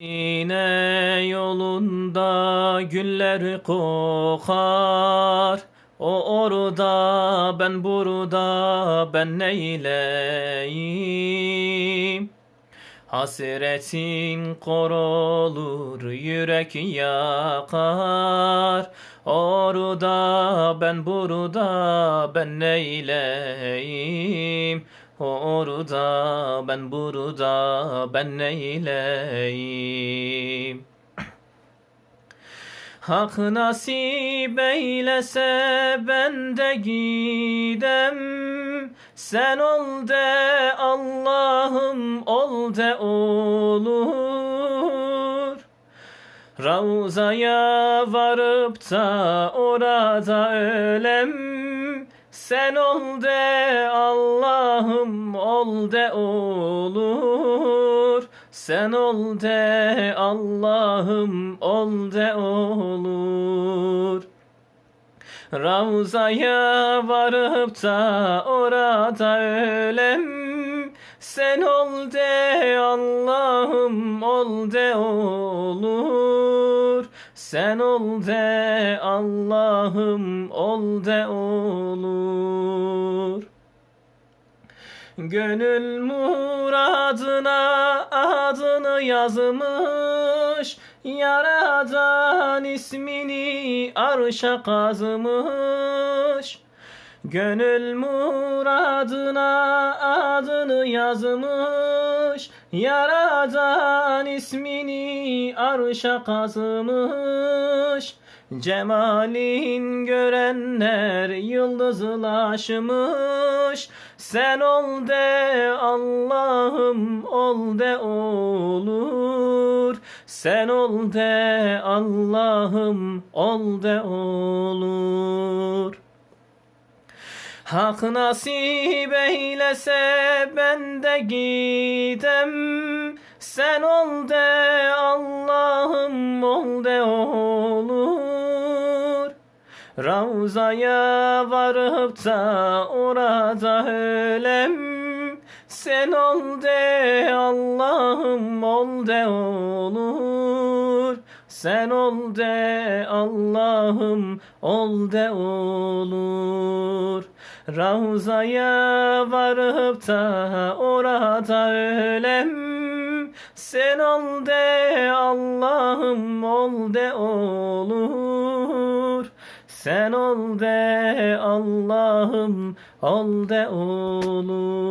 Yine yolunda güller kokar. O orada ben burada ben neyleyim? Hasretin kor olur yürek yakar. Orada ben burada ben neyleyim Orada ben burada ben neyleyim? Hak nasip eylese ben de gidem. Sen ol de Allah'ım ol de olur. Ravzaya varıp da orada ölem Sen ol de Allah'ım ol de olur. Sen ol de Allah'ım ol de olur. Ravzaya varıp da orada ölem. Sen ol de Allah'ım ol de olur Sen ol de Allah'ım ol de olur. Gönül muradına adını yazmış Yaradan ismini arşa kazmış Gönül muradına adını yazmış Yaradan ismini arşa kazmış Cemalin görenler yıldızlaşmış. Sen ol de Allah'ım ol de olur. Sen ol de Allah'ım ol de olur Hak nasip eylese ben de gidem. Sen ol de Allah'ım ol de olur. Ravzaya varıp da orada ölem. Sen ol de Allah'ım ol de olur. Sen ol de Allah'ım ol de olur Ravzaya varıp da orada ölem. Sen ol de Allah'ım ol de olur. Sen ol de Allah'ım ol de olur